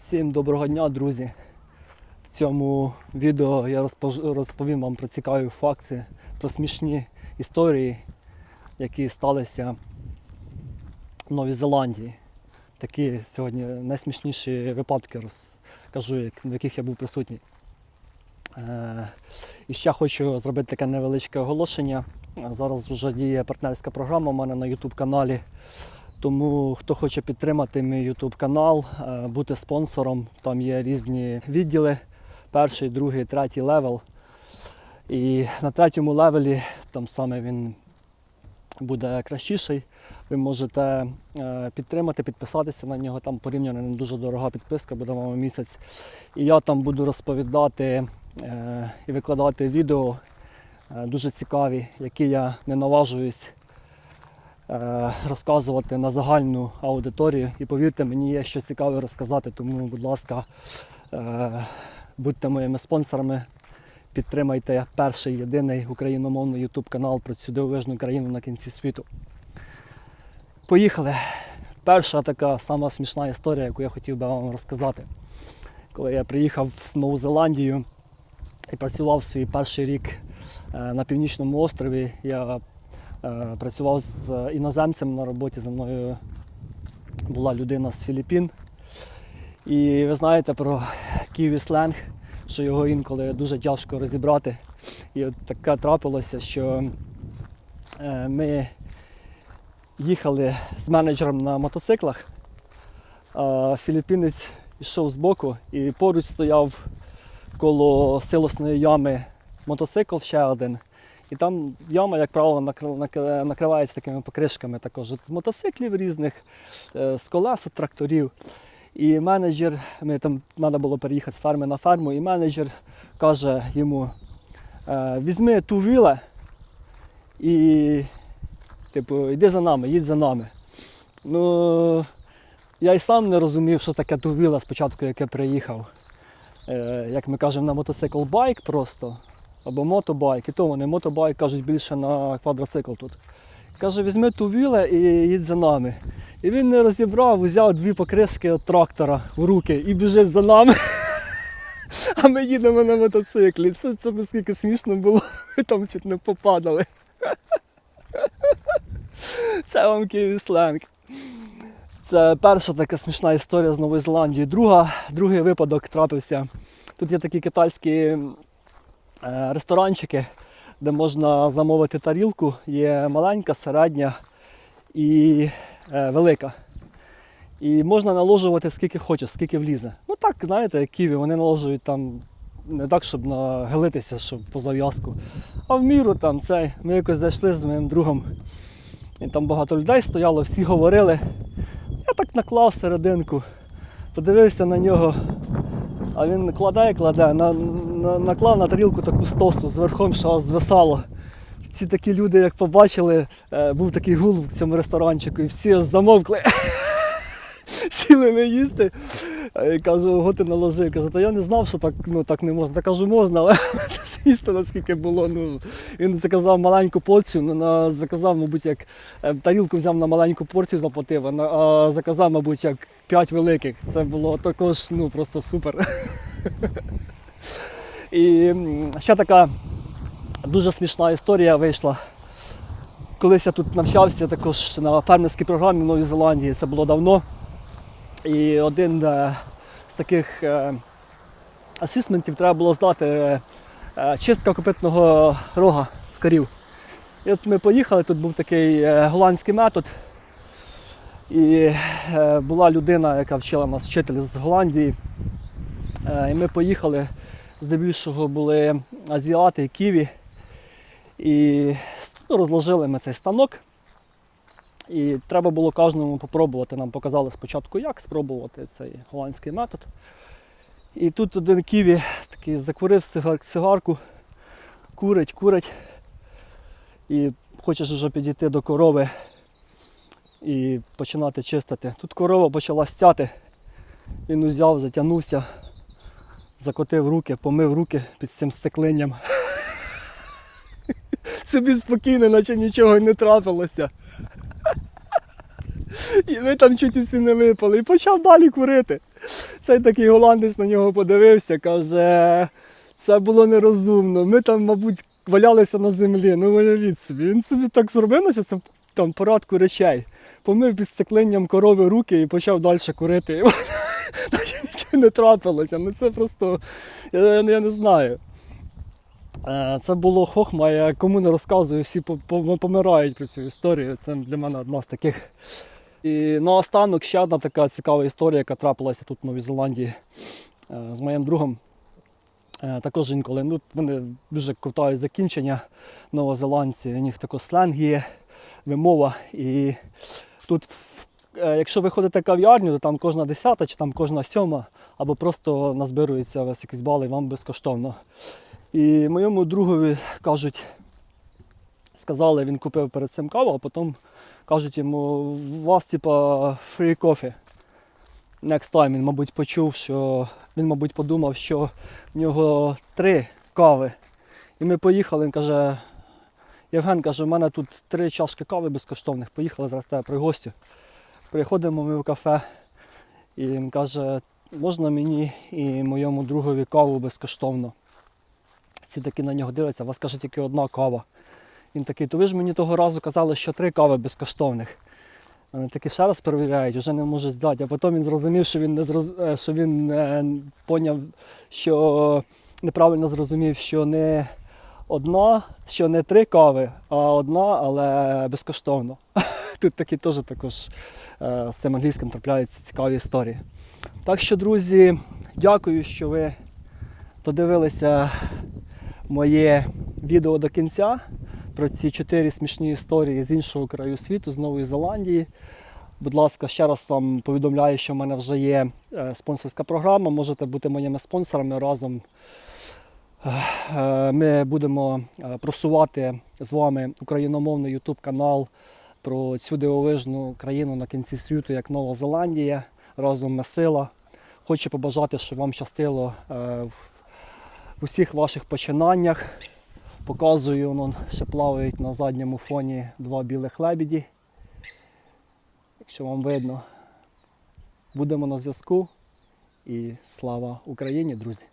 Всім доброго дня, друзі. В цьому відео я розповім вам про цікаві факти, про смішні історії, які сталися в Новій Зеландії. Такі сьогодні найсмішніші випадки розкажу, в яких я був присутній. Е, І ще хочу зробити таке невеличке оголошення. Зараз вже діє партнерська програма у мене на YouTube каналі. Тому хто хоче підтримати мій YouTube канал, е, бути спонсором, там є різні відділи: перший, другий, третій левел. І на третьому левелі там саме він буде кращіший. Ви можете е, підтримати, підписатися на нього. Там порівняно не дуже дорога підписка, буде вам місяць. І я там буду розповідати е, і викладати відео дуже цікаві, які я не наважуюсь розказувати на загальну аудиторію. І повірте, мені є що цікаве розказати, тому, будь ласка, е, будьте моїми спонсорами. Підтримайте перший єдиний україномовний YouTube канал про цю дивовижну країну на кінці світу. Поїхали. Перша така сама смішна історія, яку я хотів би вам розказати. Коли я приїхав в Нову Зеландію і працював свій перший рік е, на північному острові, я е, працював з іноземцем на роботі. За мною була людина з Філіппін. І ви знаєте про ківі сленг, що його інколи дуже тяжко розібрати. І от таке трапилося, що е, ми їхали з менеджером на мотоциклах, а філіппінець йшов збоку і поруч стояв коло силосної ями мотоцикл ще один. І там яма, як правило, накривається такими покришками також з мотоциклів різних, е, з колес, от тракторів. І менеджер, ми там треба було переїхати з ферми на ферму, і менеджер каже йому: е, візьми ту віле і типу, йди за нами, їдь за нами. Ну, я й сам не розумів, що таке тувіла спочатку, як я приїхав. Е, як ми кажемо, на мотоцикл байк просто, або мотобайк, і то вони мотобайк кажуть більше на квадроцикл тут. Каже, візьми ту віле і їдь за нами. І він не розібрав, взяв дві покришки від трактора в руки і біжить за нами. А ми їдемо на мотоциклі. Це, це наскільки смішно було, ми там чуть не попадали. Це вам Київ сленг. Це перша така смішна історія з Нової Зеландії. Друга, другий випадок трапився. Тут є такі китайські ресторанчики, де можна замовити тарілку. Є маленька, середня і е, велика. І можна наложувати скільки хочеш, скільки влізе. Ну так, знаєте, ківі, вони наложують там не так, щоб нагилитися, щоб по зав'язку. А в міру там цей. Ми якось зайшли з моїм другом. І там багато людей стояло, всі говорили. Я так наклав серединку, подивився на нього, а він кладе і кладе, наклав на тарілку таку стосу з верхом, що звисало. Ці такі люди, як побачили, е, був такий гул в цьому ресторанчику, і всі замовкли. Сіли не їсти. А Я кажу, ого, ти наложив. Каже, та я не знав, що так, ну, так не можна. Та кажу, можна, але смішно, наскільки було. Ну, він заказав маленьку порцію, ну, на, заказав, мабуть, як е, тарілку взяв на маленьку порцію, заплатив, а, а заказав, мабуть, як 5 великих. Це було також ну, просто супер. І ще така дуже смішна історія вийшла. Колись я тут навчався також на фермерській програмі в Новій Зеландії, це було давно. І один е, з таких е, асистментів треба було здати е, чистка копитного рога в корів. І от ми поїхали, тут був такий голландський метод. І була людина, яка вчила нас вчитель з Голландії. І ми поїхали, здебільшого були азіати, ківі. І ну, розложили ми цей станок. І треба було кожному попробувати. Нам показали спочатку, як спробувати цей голландський метод. І тут один ківі такий закурив цигарку, курить, курить. І хочеш вже підійти до корови і починати чистити. Тут корова почала стяти. Він узяв, затягнувся, закотив руки, помив руки під цим сцеклинням. Собі спокійно, наче нічого й не трапилося. І ми там чуть усі не випали. І почав далі курити. Цей такий голландець на нього подивився, каже, це було нерозумно. Ми там, мабуть, валялися на землі. Ну уявіть собі. Він собі так зробив, наче це там порядку речей. Помив під стекленням корови руки і почав далі курити. Не трапилося. Ну це просто, я, я не знаю. Е, Це було хохма, я кому не розказую, всі по- помирають про цю історію. Це для мене одна з таких. І наостанок ще одна така цікава історія, яка трапилася тут в Новій Зеландії е, з моїм другом. Е, Також інколи. Ну, вони дуже крутають закінчення новозеландці. У них також сленг є, вимова. І тут, якщо ви ходите в кав'ярню, то там кожна десята чи там кожна сьома, або просто назбирується у вас якісь бали, вам безкоштовно. І моєму другові кажуть, сказали, він купив перед цим каву, а потім кажуть йому, у вас типа free coffee. Next time він, мабуть, почув, що він, мабуть, подумав, що в нього три кави. І ми поїхали, він каже, Євген каже, у мене тут три чашки кави безкоштовних. Поїхали зараз тебе пригостю. Приходимо ми в кафе, і він каже, можна мені і моєму другові каву безкоштовно. Ці такі на нього дивляться, у вас каже тільки одна кава. Він такий, то ви ж мені того разу казали, що три кави безкоштовних. Вони такі ще раз перевіряють, вже не можуть здати. А потім він зрозумів, що він не зроз... е, що він е, поняв, що неправильно зрозумів, що не одна, що не три кави, а одна, але безкоштовно. Тут такі теж також е, з цим англійським трапляються цікаві історії. Так що, друзі, дякую, що ви додивилися моє відео до кінця про ці чотири смішні історії з іншого краю світу, з Нової Зеландії. Будь ласка, ще раз вам повідомляю, що в мене вже є е, спонсорська програма. Можете бути моїми спонсорами разом. Е, Ми будемо просувати з вами україномовний YouTube канал про цю дивовижну країну на кінці світу, як Нова Зеландія. Разом ми сила. Хочу побажати, щоб вам щастило е, в усіх ваших починаннях. Показую, воно ще плавають на задньому фоні два білих лебіді. Якщо вам видно, будемо на зв'язку. І слава Україні, друзі!